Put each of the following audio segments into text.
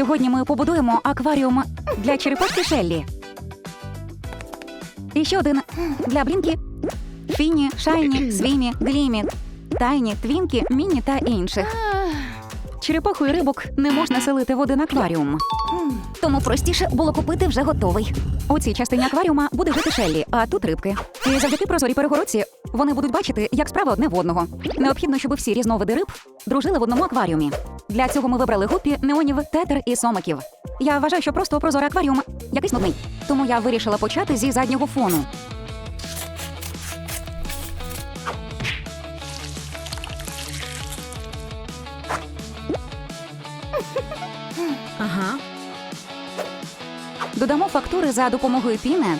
Сьогодні ми побудуємо акваріум для черепашки Шеллі. І ще один для Блінкі, Фіні, Шайні, Свімі, Глімі, Тайні, Твінкі, Міні та інших. Черепаху і рибок не можна селити в один акваріум. Тому простіше було купити вже готовий. У цій частині акваріума буде жити Шеллі, а тут рибки. І завдяки прозорій перегородці вони будуть бачити, як справа одне в одного. Необхідно, щоб всі різновиди риб дружили в одному акваріумі. Для цього ми вибрали гупі, неонів, тетер і сомиків. Я вважаю, що просто прозорий акваріум якийсь нудний. Тому я вирішила почати зі заднього фону. Ага. Додамо фактури за допомогою піни.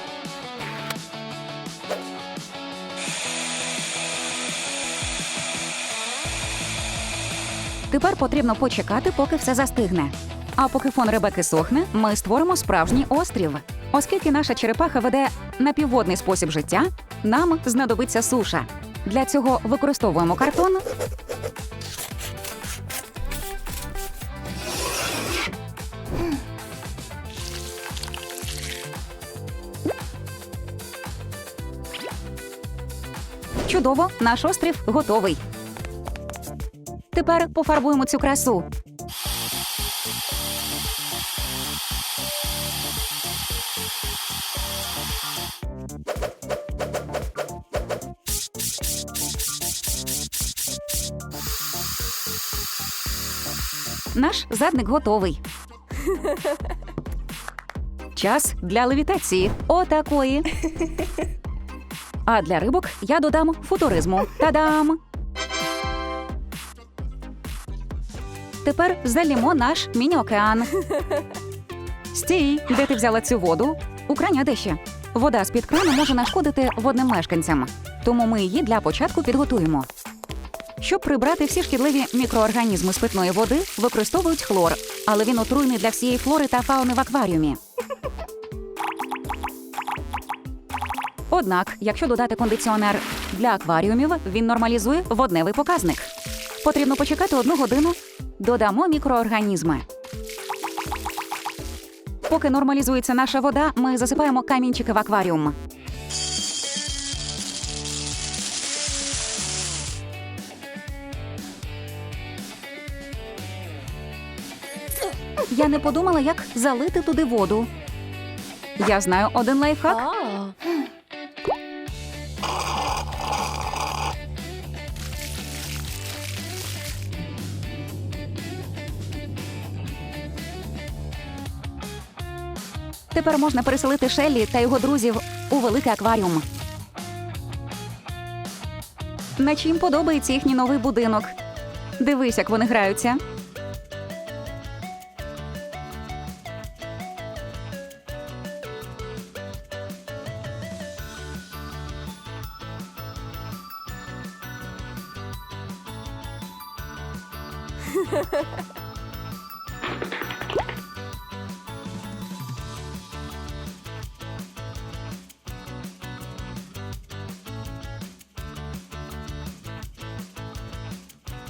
Тепер потрібно почекати, поки все застигне. А поки фон Ребеки сохне, ми створимо справжній острів. Оскільки наша черепаха веде напівводний спосіб життя, нам знадобиться суша. Для цього використовуємо картон, Чудово, наш острів готовий. Тепер пофарбуємо цю красу. Наш задник готовий. Час для левітації. Отакої. А для рибок я додам футуризму. Та-дам! Тепер залімо наш міні-океан. Стій, де ти взяла цю воду? У крання де. Вода з-під крану може нашкодити водним мешканцям, тому ми її для початку підготуємо. Щоб прибрати всі шкідливі мікроорганізми з питної води, використовують хлор, але він отруйний для всієї флори та фауни в акваріумі. Однак, якщо додати кондиціонер для акваріумів, він нормалізує водневий показник. Потрібно почекати одну годину. Додамо мікроорганізми. Поки нормалізується наша вода, ми засипаємо камінчики в акваріум. Я не подумала, як залити туди воду. Я знаю один лайфхак. Тепер можна переселити Шеллі та його друзів у великий акваріум. Наче їм подобається їхній новий будинок. Дивись, як вони граються.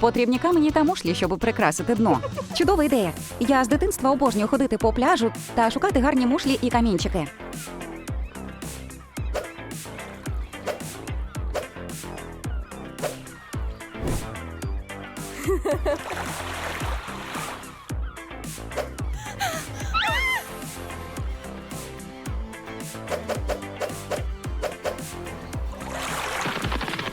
Потрібні камені та мушлі, щоб прикрасити дно. Чудова ідея. Я з дитинства обожнюю ходити по пляжу та шукати гарні мушлі і камінчики.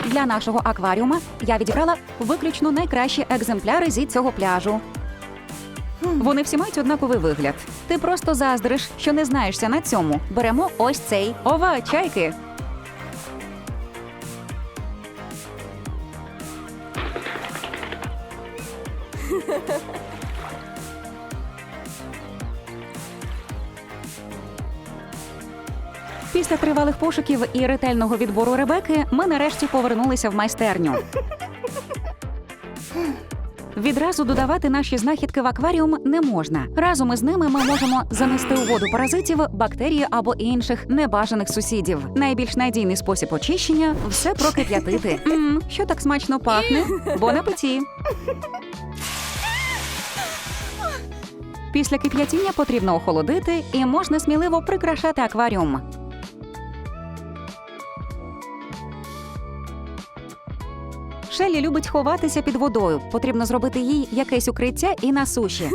Для нашого акваріума я відібрала виключно найкращі екземпляри зі цього пляжу. Вони всі мають однаковий вигляд. Ти просто заздриш, що не знаєшся на цьому. Беремо ось цей. Ова, чайки. Після тривалих пошуків і ретельного відбору Ребеки ми нарешті повернулися в майстерню. Відразу додавати наші знахідки в акваріум не можна. Разом із ними ми можемо занести у воду паразитів, бактерії або інших небажаних сусідів. Найбільш надійний спосіб очищення все прокип'ятити. Мм, що так смачно пахне? Бон апеті! Після кип'ятіння потрібно охолодити і можна сміливо прикрашати акваріум. Шелі любить ховатися під водою. Потрібно зробити їй якесь укриття і на суші.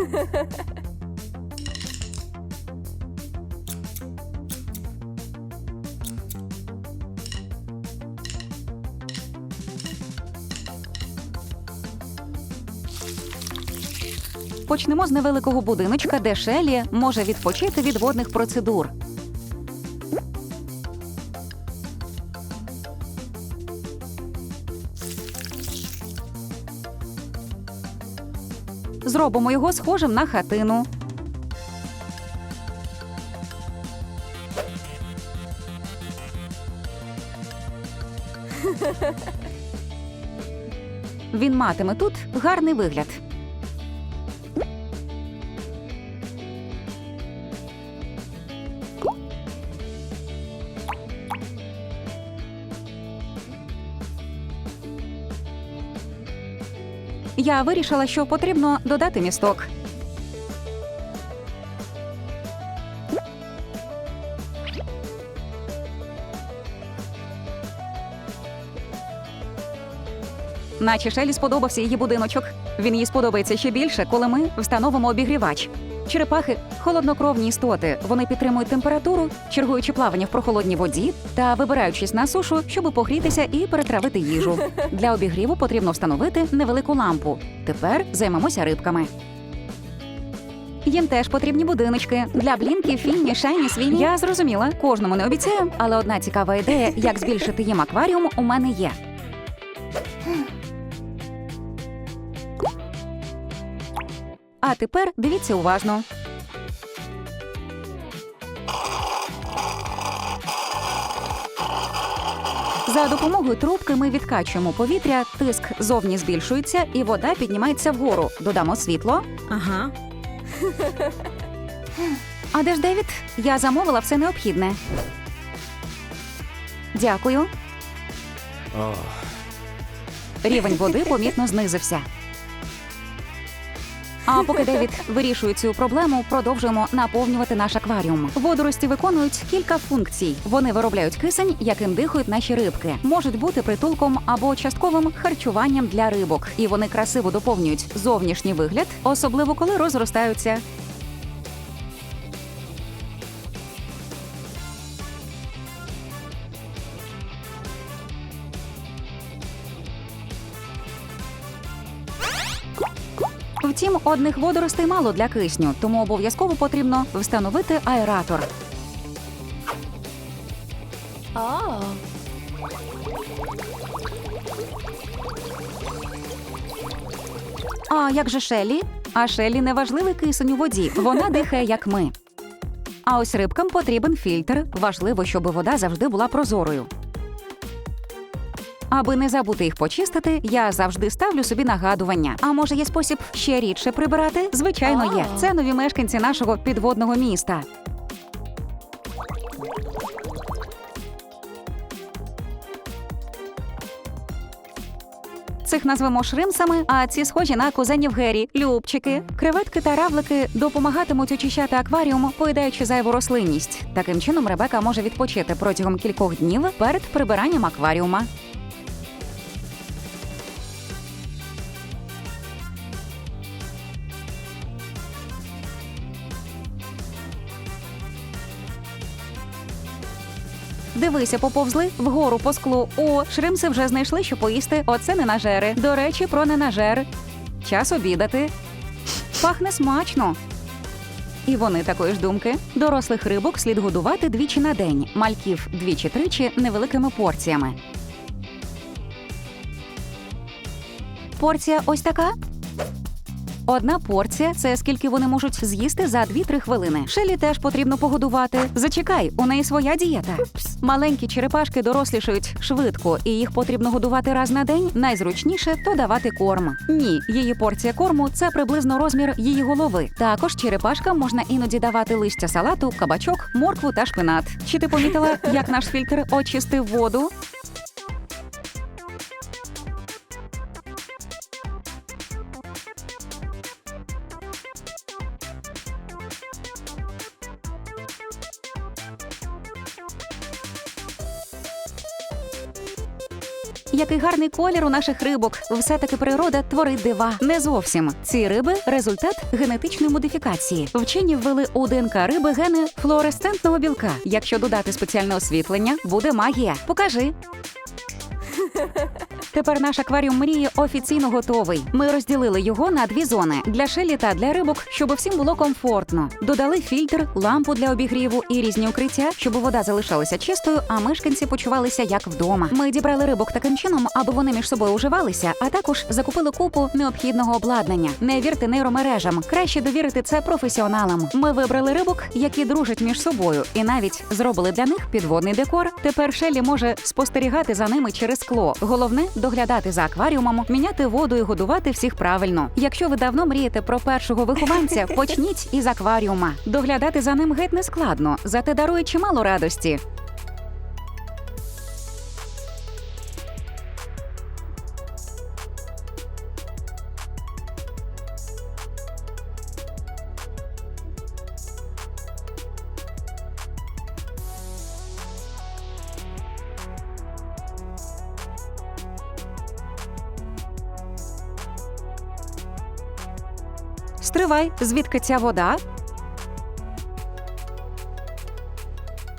Почнемо з невеликого будиночка, де Шелі може відпочити від водних процедур. Зробимо його схожим на хатину. Він матиме тут гарний вигляд. Я вирішила, що потрібно додати місток. Наче Шелі сподобався її будиночок. Він їй сподобається ще більше, коли ми встановимо обігрівач. Черепахи холоднокровні істоти. Вони підтримують температуру, чергуючи плавання в прохолодній воді та вибираючись на сушу, щоб погрітися і перетравити їжу. Для обігріву потрібно встановити невелику лампу. Тепер займемося рибками. Їм теж потрібні будиночки для блінки, фіні, шайні, свіні. Я зрозуміла, кожному не обіцяю, але одна цікава ідея, як збільшити їм акваріум, у мене є. А тепер дивіться уважно. За допомогою трубки ми відкачуємо повітря, тиск зовні збільшується і вода піднімається вгору. Додамо світло. Ага. А де ж Девід? Я замовила все необхідне. Дякую. Рівень води помітно знизився. А поки Девід вирішує цю проблему, продовжуємо наповнювати наш акваріум. Водорості виконують кілька функцій. Вони виробляють кисень, яким дихають наші рибки, можуть бути притулком або частковим харчуванням для рибок, і вони красиво доповнюють зовнішній вигляд, особливо коли розростаються. Втім, одних водоростей мало для кисню, тому обов'язково потрібно встановити аератор. О. А як же Шелі? А Шелі не важливий кисень у воді. Вона дихає, як ми. А ось рибкам потрібен фільтр. Важливо, щоб вода завжди була прозорою. Аби не забути їх почистити, я завжди ставлю собі нагадування. А може є спосіб ще рідше прибирати? Звичайно, є. Це нові мешканці нашого підводного міста. Цих назвемо шримсами, а ці схожі на кузенів Гері, любчики. Креветки та равлики допомагатимуть очищати акваріум, поїдаючи зайву рослинність. Таким чином Ребека може відпочити протягом кількох днів перед прибиранням акваріума. Дивися, поповзли вгору по склу. О, шримси вже знайшли, що поїсти. Оце ненажери. До речі, про ненажер. Час обідати. Пахне смачно. І вони такої ж думки. Дорослих рибок слід годувати двічі на день, мальків двічі-тричі невеликими порціями. Порція ось така. Одна порція це скільки вони можуть з'їсти за 2-3 хвилини. Шелі теж потрібно погодувати. Зачекай, у неї своя дієта. Маленькі черепашки дорослішають швидко, і їх потрібно годувати раз на день. Найзручніше то давати корм. Ні, її порція корму це приблизно розмір її голови. Також черепашкам можна іноді давати листя салату, кабачок, моркву та шпинат. Чи ти помітила, як наш фільтр очистив воду? Який гарний колір у наших рибок. Все таки природа творить дива. Не зовсім. Ці риби результат генетичної модифікації. Вчені ввели у ДНК риби гени флуоресцентного білка. Якщо додати спеціальне освітлення, буде магія. Покажи. Тепер наш акваріум мрії офіційно готовий. Ми розділили його на дві зони для шелі та для рибок, щоб всім було комфортно. Додали фільтр, лампу для обігріву і різні укриття, щоб вода залишалася чистою, а мешканці почувалися як вдома. Ми дібрали рибок таким чином, аби вони між собою уживалися, а також закупили купу необхідного обладнання. Не вірте нейромережам, краще довірити це професіоналам. Ми вибрали рибок, які дружать між собою, і навіть зробили для них підводний декор. Тепер Шелі може спостерігати за ними через скло. Головне доглядати за акваріумом, міняти воду і годувати всіх правильно. Якщо ви давно мрієте про першого вихованця, почніть із акваріума. Доглядати за ним геть не складно, зате дарує чимало радості. Стривай, звідки ця вода?